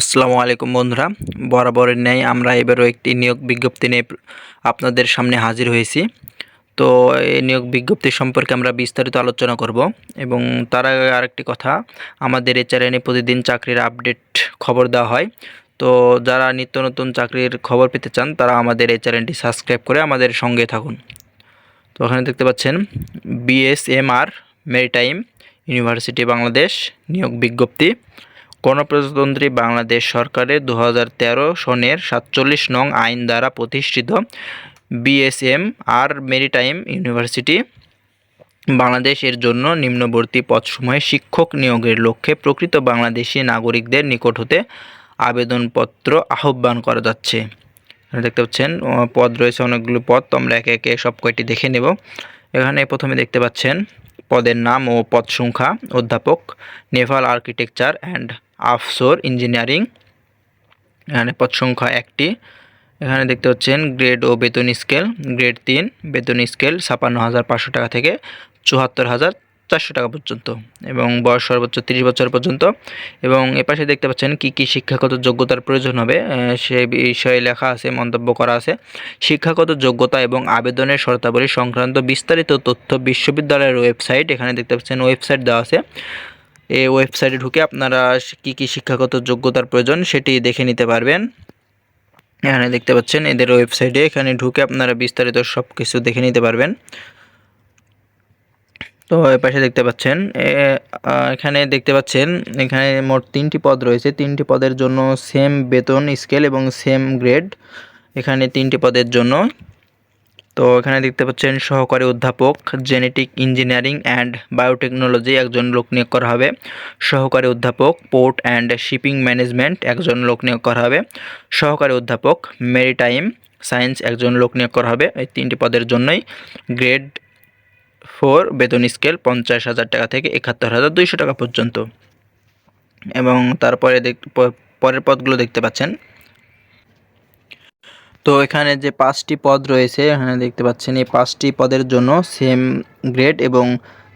আসসালামু আলাইকুম বন্ধুরা। বরাবরের ন্যায় আমরা এবারও একটি নিয়োগ বিজ্ঞপ্তি নিয়ে আপনাদের সামনে হাজির হয়েছি। তো এই নিয়োগ বিজ্ঞপ্তি সম্পর্কে আমরা বিস্তারিত আলোচনা করব এবং তার আগে আরেকটি কথা, আমাদের এই চ্যানেলে প্রতিদিন চাকরির আপডেট খবর দেওয়া হয়। তো যারা নিত্য নতুন চাকরির খবর পেতে চান, তারা আমাদের এই চ্যানেলটি সাবস্ক্রাইব করে আমাদের সঙ্গে থাকুন। তো ওখানে দেখতে পাচ্ছেন বিএসএমআর মেরিটাইম ইউনিভার্সিটি বাংলাদেশ নিয়োগ বিজ্ঞপ্তি। গণপ্রজাতন্ত্রী বাংলাদেশ সরকারের দু তেরো সনের সাতচল্লিশ নং আইন দ্বারা প্রতিষ্ঠিত BSM R maritime university Bangladesh এর জন্য নিম্নবর্তী পদসমূহে শিক্ষক নিয়োগের লক্ষ্যে প্রকৃত বাংলাদেশি নাগরিকদের নিকট হতে আবেদনপত্র আহ্বান করা যাচ্ছে। দেখতে পাচ্ছেন পদ রয়েছে অনেকগুলো পদ, তো আমরা একে একে সব কয়টি দেখে নেব। এখানে প্রথমে দেখতে পাচ্ছেন, পদের নাম ও পদ সংখ্যা, অধ্যাপক, naval architecture and offshore engineering এখানে পদ সংখ্যা একটি। এখানে দেখতে পাচ্ছেন গ্রেড ও বেতন স্কেল গ্রেড তিন, বেতন স্কেল ছাপান্ন হাজার পাঁচশো টাকা থেকে চুয়াত্তর হাজার চারশো টাকা পর্যন্ত এবং বয়স সর্বোচ্চ তিরিশ বছর পর্যন্ত। এবং এপাশে দেখতে পাচ্ছেন কি কি শিক্ষাগত যোগ্যতার প্রয়োজন হবে সে বিষয়ে লেখা আছে, মন্তব্য করা আছে। শিক্ষাগত যোগ্যতা এবং আবেদনের শর্তাবলী সংক্রান্ত বিস্তারিত তথ্য বিশ্ববিদ্যালয়ের ওয়েবসাইট, এখানে দেখতে পাচ্ছেন ওয়েবসাইট দেওয়া আছে। এই ওয়েবসাইটে ঢুকে আপনারা কি কি শিক্ষাগত যোগ্যতার প্রয়োজন সেটি দেখে নিতে পারবেন। এখানে দেখতে পাচ্ছেন, এদের ওয়েবসাইটে এখানে ঢুকে আপনারা বিস্তারিত সব কিছু দেখে নিতে পারবেন। তো এ পাশে দেখতে পাচ্ছেন এখানে দেখতে পাচ্ছেন, এখানে মোট তিনটি পদ রয়েছে। তিনটি পদের জন্য সেম বেতন স্কেল এবং সেম গ্রেড এখানে তিনটি পদের জন্য তো এখানে দেখতে পাচ্ছেন সহকারী অধ্যাপক জেনেটিক ইঞ্জিনিয়ারিং অ্যান্ড বায়োটেকনোলজি একজন লোক নিয়োগ করা হবে। সহকারী অধ্যাপক পোর্ট অ্যান্ড শিপিং ম্যানেজমেন্ট একজন লোক নিয়োগ করা হবে। সহকারী অধ্যাপক মেরিটাইম সায়েন্স একজন লোক নিয়োগ করা হবে। এই তিনটি পদের জন্যই গ্রেড ফোর বেতন স্কেল পঞ্চাশ হাজার টাকা থেকে একাত্তর হাজার দুইশো টাকা পর্যন্ত। এবং তারপরে দেখ পরের পদগুলো দেখতে পাচ্ছেন। তো এখানে যে পাঁচটি পদ রয়েছে, এখানে দেখতে পাচ্ছেন এই পাঁচটি পদের জন্য সেম গ্রেড এবং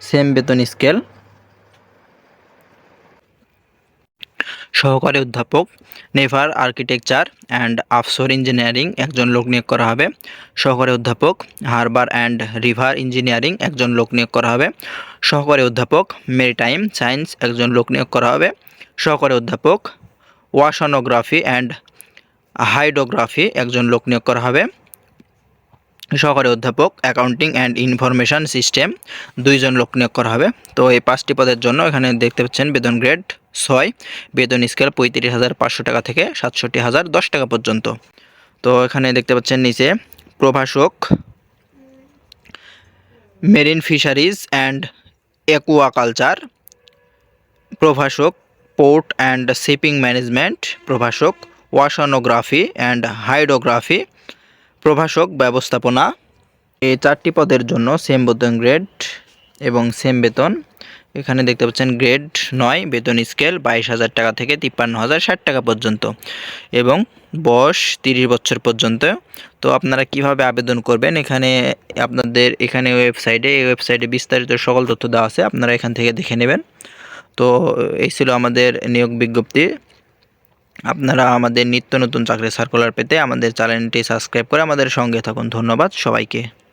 সেম বেতন স্কেল সহকারী অধ্যাপক, naval architecture and offshore engineering একজন লোক নিয়োগ করা হবে। সহকারী অধ্যাপক, হারবার অ্যান্ড রিভার ইঞ্জিনিয়ারিং একজন লোক নিয়োগ করা হবে। সহকারী অধ্যাপক, মেরিটাইম সায়েন্স একজন লোক নিয়োগ করা হবে। সহকারী অধ্যাপক ওয়াশনোগ্রাফি অ্যান্ড হাইড্রোগ্রাফি একজন লোক নিয়োগ করা হবে। সহকারী অধ্যাপক, অ্যাকাউন্টিং অ্যান্ড ইনফরমেশন সিস্টেম, দুইজন লোক নিয়োগ করা হবে। তো এই পাঁচটি পদের জন্য এখানে দেখতে পাচ্ছেন বেতন গ্রেড ছয়, বেতন স্কেল পঁয়ত্রিশ হাজার পাঁচশো টাকা থেকে সাতষট্টি হাজার দশ টাকা পর্যন্ত। তো এখানে দেখতে পাচ্ছেন নিচে, প্রভাষক, মেরিন ফিশারিজ অ্যান্ড অ্যাকুয়াকালচার প্রভাষক, পোর্ট অ্যান্ড শিপিং ম্যানেজমেন্ট, প্রভাষক ওয়াশনোগ্রাফি অ্যান্ড হাইড্রোগ্রাফি প্রভাষক, ব্যবস্থাপনা। এই চারটি পদের জন্য সেম বেতন গ্রেড এবং সেম বেতন। এখানে দেখতে পাচ্ছেন গ্রেড নয়, বেতন স্কেল বাইশ হাজার টাকা থেকে তিপ্পান্ন হাজার ষাট টাকা পর্যন্ত এবং বয়স তিরিশ বছর পর্যন্ত। তো আপনারা কীভাবে আবেদন করবেন? এখানে আপনাদের, এখানে ওয়েবসাইটে, এই ওয়েবসাইটে বিস্তারিত সকল তথ্য দেওয়া আছে, আপনারা এখান থেকে দেখে নেবেন। তো এই ছিল আমাদের নিয়োগ বিজ্ঞপ্তি। আপনারা আমাদের নিত্য নতুন চাকরি সার্কুলার পেতে আমাদের চ্যানেলটি সাবস্ক্রাইব করে আমাদের সঙ্গে থাকুন। ধন্যবাদ সবাইকে।